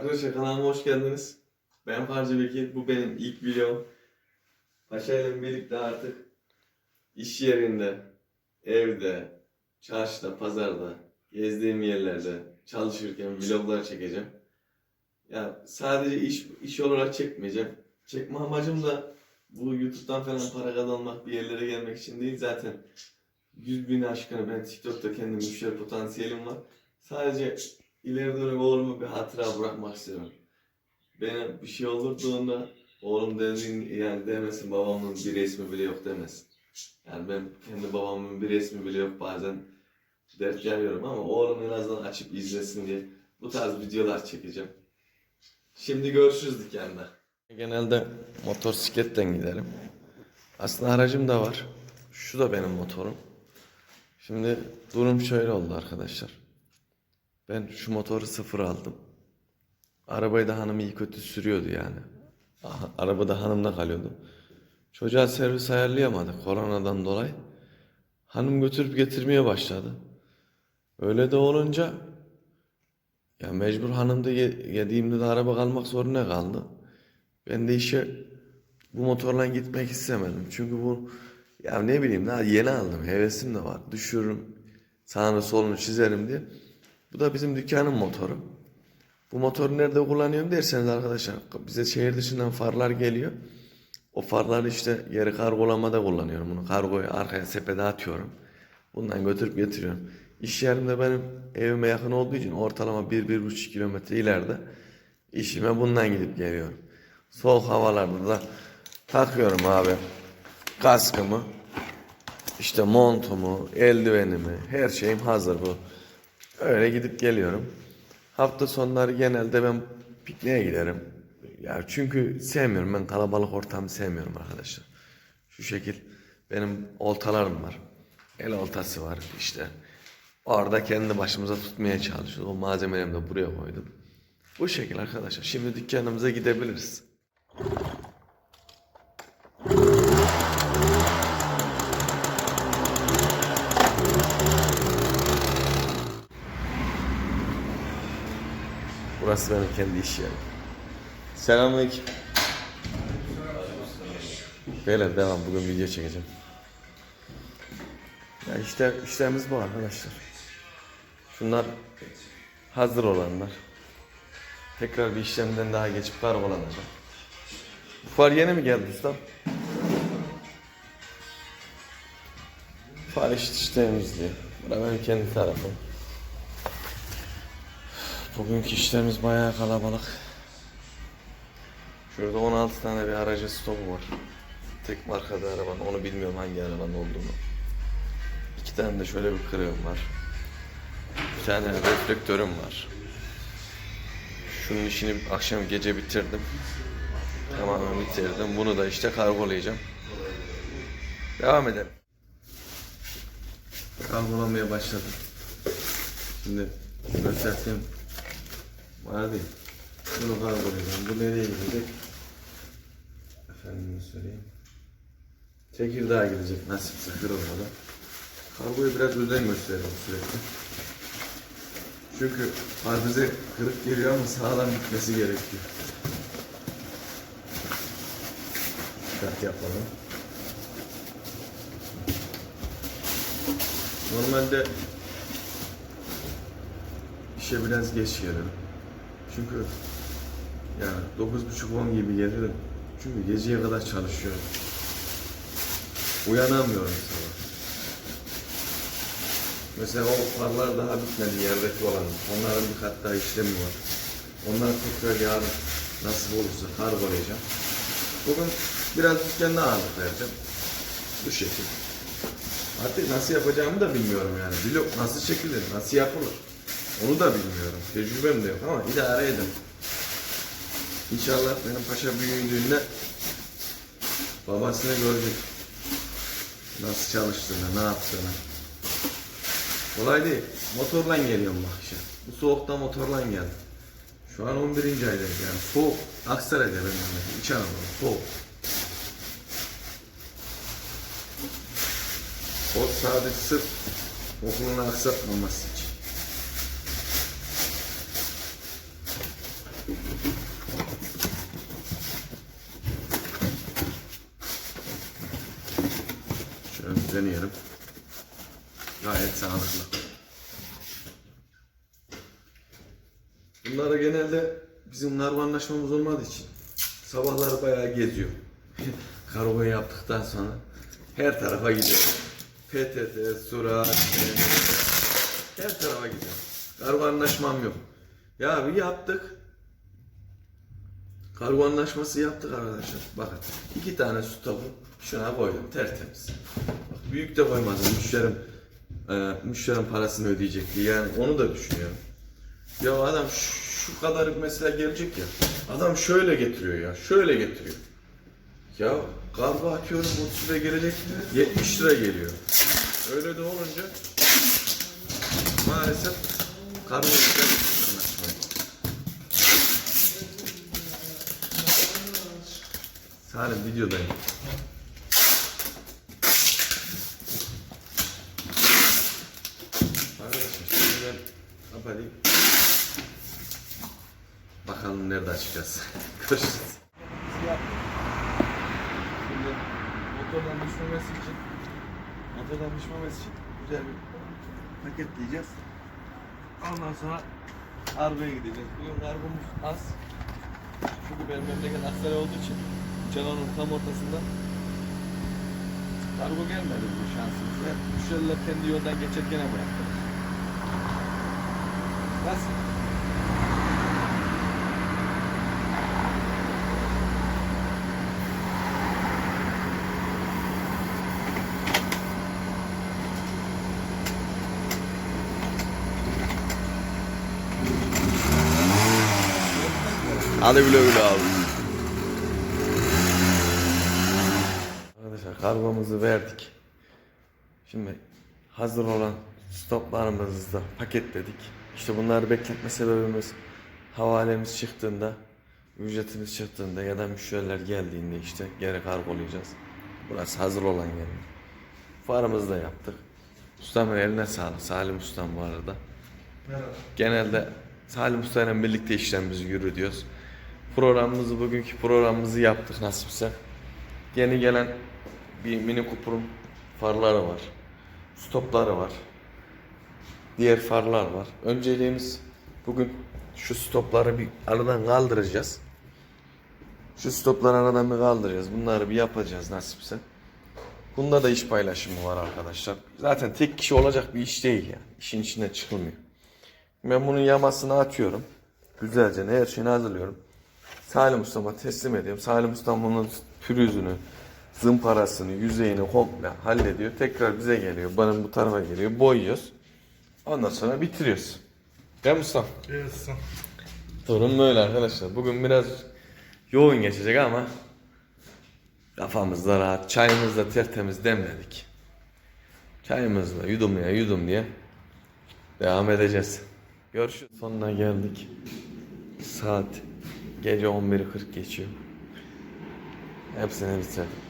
Arkadaşlar kanalıma hoş geldiniz. Ben Farcı Bekir. Bu benim ilk videom. Paşa ile birlikte artık iş yerinde, evde, çarşıda, pazarda, gezdiğim yerlerde çalışırken vloglar çekeceğim. Ya sadece iş iş olarak çekmeyeceğim. Çekme amacım da bu YouTube'dan falan para kazanmak, bir yerlere gelmek için değil. Zaten 100 bin aşkına ben TikTok'ta kendi müşteri potansiyelim var. Sadece ileri dönük oğluma bir hatıra bırakmak istiyorum. Benim bir şey olurduğunda oğlum dediğin yani demesin babamın bir resmi bile yok demesin. Yani ben kendi babamın bir resmi bile yok bazen dert yanıyorum ama oğlum en azından açıp izlesin diye bu tarz videolar çekeceğim. Şimdi görüşürüz dükkanda. Genelde motosikletten giderim. Aslında aracım da var. Şu da benim motorum. Şimdi durum şöyle oldu arkadaşlar. Ben şu motoru sıfır aldım. Arabayı da hanım iyi kötü sürüyordu yani. Arabada hanımda kalıyordu. Çocuğa servis ayarlayamadık koronadan dolayı. Hanım götürüp getirmeye başladı. Öyle de olunca ya mecbur hanımda ye- yediğimde de araba kalmak zorunda kaldı. Ben de işe bu motorla gitmek istemedim. Çünkü bu ya ne bileyim daha yeni aldım. Hevesim de var. Düşürürüm. Sağını solunu çizerim diye. Bu da bizim dükkanın motoru. Bu motoru nerede kullanıyorum derseniz arkadaşlar bize şehir dışından farlar geliyor. O farları işte yeri kargolamada kullanıyorum. Bunu kargoya arkaya sepete atıyorum. Bundan götürüp getiriyorum. İş yerim de benim evime yakın olduğu için ortalama 1-1,5 kilometre ileride işime bundan gidip geliyorum. Soğuk havalarda da takıyorum abi kaskımı, işte montumu, eldivenimi, her şeyim hazır bu. Öyle gidip geliyorum. Hafta sonları genelde ben pikniğe giderim. Ya çünkü sevmiyorum ben kalabalık ortamı sevmiyorum arkadaşlar. Şu şekil benim oltalarım var. El oltası var işte. Orada kendi başımıza tutmaya çalışıyoruz. O malzemelerimi de buraya koydum. Bu şekil arkadaşlar. Şimdi dükkanımıza gidebiliriz. Burası benim kendi iş yerim. Selamünaleyküm. Beyler devam. Bugün video çekeceğim. Ya işte işlerimiz bu arkadaşlar. Şunlar hazır olanlar. Tekrar bir işlemden daha geçip kargolanacak. Bu far yeni mi geldi ustam? Far işte işlerimiz diye. Bura benim kendi tarafım. Bugünkü işlerimiz bayağı kalabalık. Şurada 16 tane bir aracı stoku var. Tek marka bir arabanın, onu bilmiyorum hangi arabanın olduğunu. İki tane de şöyle bir kırığım var. Bir tane reflektörüm var. Şunun işini akşam gece bitirdim. Tamamen bitirdim. Bunu da işte kargolayacağım. Devam edelim. Kargolamaya başladım. Şimdi gösterdiğim var değil. Bunu kargolayacağım. Bu nereye gidecek? Efendime söyleyeyim. Tekirdağ'a gidecek nasipse kırılmadan. Kargoya biraz özen gösteriyorum sürekli. Çünkü bize kırık geliyor ama sağlam gitmesi gerekiyor. Dikkat yapalım. Normalde işe biraz geç gelirim. Çünkü yani 9.30-10 gibi gelirim. Çünkü geceye kadar çalışıyorum. Uyanamıyorum sabah. Mesela o farlar daha bitmedi yerdeki olan. Onların bir kat daha işlemi var. Onları tekrar yarın nasip olursa kargolayacağım. Bugün biraz dükkanda ağırlık vereceğim. Bu şekil. Artık nasıl yapacağımı da bilmiyorum yani. Vlog nasıl çekilir, nasıl yapılır? Onu da bilmiyorum. Tecrübem de yok ama idare edin. İnşallah benim paşa büyüdüğünde babasını görecek. Nasıl çalıştığını, ne yaptığını. Kolay değil. Motorla geliyorum bak işte. Bu soğukta motorla geldim. Şu an 11. aydayız yani. Soğuk. Aksaray'da benim memleketim. İç Anadolu. Soğuk. O sadece sırf okulunu aksatmaması için. Şöyle bir deneyelim. Gayet sağlıklı. Bunlara genelde bizim narvanlaşmamız olmadığı için sabahları bayağı geziyor. Kargoyu yaptıktan sonra her tarafa gidiyor. PTT, Surat, TNT, her tarafa gidiyor. Kargo anlaşmam yok. Ya bir yaptık. Kargo anlaşması yaptık arkadaşlar. Bakın iki tane su tabu şuna koydum tertemiz. Bak, büyük de koymadım. Müşterim, e, müşterim parasını ödeyecek diye. Yani onu da düşünüyorum. Ya adam şu, şu kadar mesela gelecek ya. Adam şöyle getiriyor ya. Şöyle getiriyor. Ya kargo atıyorum 30 lira gelecek 70 lira geliyor. Öyle de olunca maalesef kargo Salim videodayım. Arkadaşlar şimdi ben kapatayım. Bakalım nerede açacağız. Görüşürüz. Şimdi motordan düşmemesi için motordan düşmemesi için güzel bir paketleyeceğiz. Ondan sonra Argo'ya gideceğiz. Bugün kargomuz az. Çünkü benim memleket Aslan olduğu için Canan'ın tam ortasında kargo gelmedi bu şansımız. Hep müşteriler kendi yoldan geçerken yaptılar. Nasıl? Hadi güle güle abi. Kargomuzu verdik. Şimdi hazır olan stoplarımızı da paketledik. İşte bunları bekletme sebebimiz havalemiz çıktığında, ücretimiz çıktığında ya da müşteriler geldiğinde işte geri kargolayacağız. Burası hazır olan yer. Farımızı da yaptık. Ustamın eline sağlık. Salim ustam bu arada. Genelde Salim Usta ile birlikte işlemimizi yürütüyoruz. Programımızı, bugünkü programımızı yaptık nasipse. Yeni gelen bir Mini Cooper'ın farları var. Stopları var. Diğer farlar var. Önceliğimiz bugün şu stopları bir aradan kaldıracağız. Şu stopları aradan bir kaldıracağız. Bunları bir yapacağız nasipse. Bunda da iş paylaşımı var arkadaşlar. Zaten tek kişi olacak bir iş değil yani. İşin içinden çıkılmıyor. Ben bunun yamasını atıyorum. Güzelce her şeyini hazırlıyorum. Salim Usta'ma teslim ediyorum. Salim Usta bunun pürüzünü, zımparasını, yüzeyini komple hallediyor. Tekrar bize geliyor. Benim bu tarafa geliyor. Boyuyoruz. Ondan sonra bitiriyoruz. Değil mi ustam? Evet. Durum böyle arkadaşlar. Bugün biraz yoğun geçecek ama kafamız da rahat. Çayımızı da tertemiz demledik. Çayımızla yudumluya yudum diye devam edeceğiz. Görüşürüz. Sonuna geldik. Saat gece 11.40 geçiyor. Hepsini bitirdim.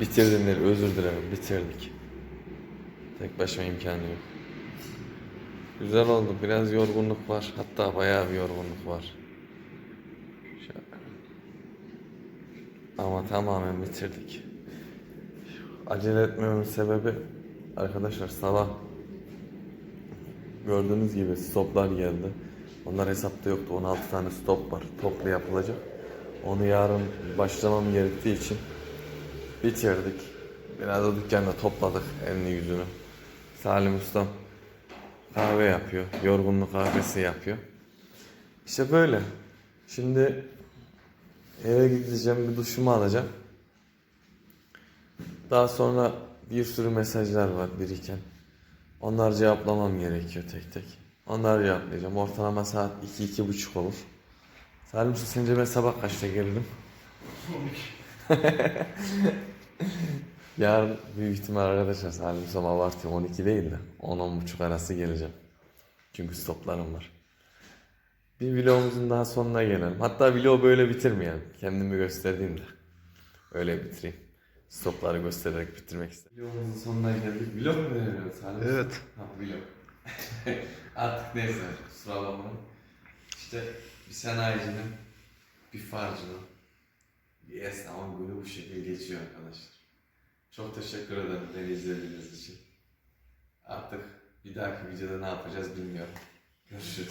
Bitirdim özür dilerim. Bitirdik. Tek başıma imkanı yok. Güzel oldu. Biraz yorgunluk var. Hatta bayağı bir yorgunluk var. Ama tamamen bitirdik. Acele etmememin sebebi arkadaşlar sabah gördüğünüz gibi stoplar geldi. Onlar hesapta yoktu. 16 tane stop var. Toplu yapılacak. Onu yarın başlamam gerektiği için bitirdik. Biraz da dükkanda topladık elini yüzünü. Salim Ustam kahve yapıyor. Yorgunluk kahvesi yapıyor. İşte böyle. Şimdi eve gideceğim bir duşumu alacağım. Daha sonra bir sürü mesajlar var biriken. Onları cevaplamam gerekiyor tek tek. Onları cevaplayacağım. Ortalama saat 2-2.30 olur. Salim sence ben sabah kaçta gelirim? Yarın büyük ihtimal arkadaşlar Salim abartıyor 12 değil de 10-10.30 arası geleceğim. Çünkü stoplarım var. Bir vlogumuzun daha sonuna gelelim. Hatta vlogu böyle bitirmeyelim. Kendimi gösterdiğimde. Öyle bitireyim. Stopları göstererek bitirmek istedim. Vlogumuzun sonuna geldik. Vlog mu veriyoruz Salim? Evet. Ha vlog. Artık neyse kusura bakmayın. İşte bir sanayicinin, bir farcının, esnafın günü bu şekilde geçiyor arkadaşlar. Çok teşekkür ederim beni izlediğiniz için. Artık bir dahaki videoda ne yapacağız bilmiyorum. Görüşürüz.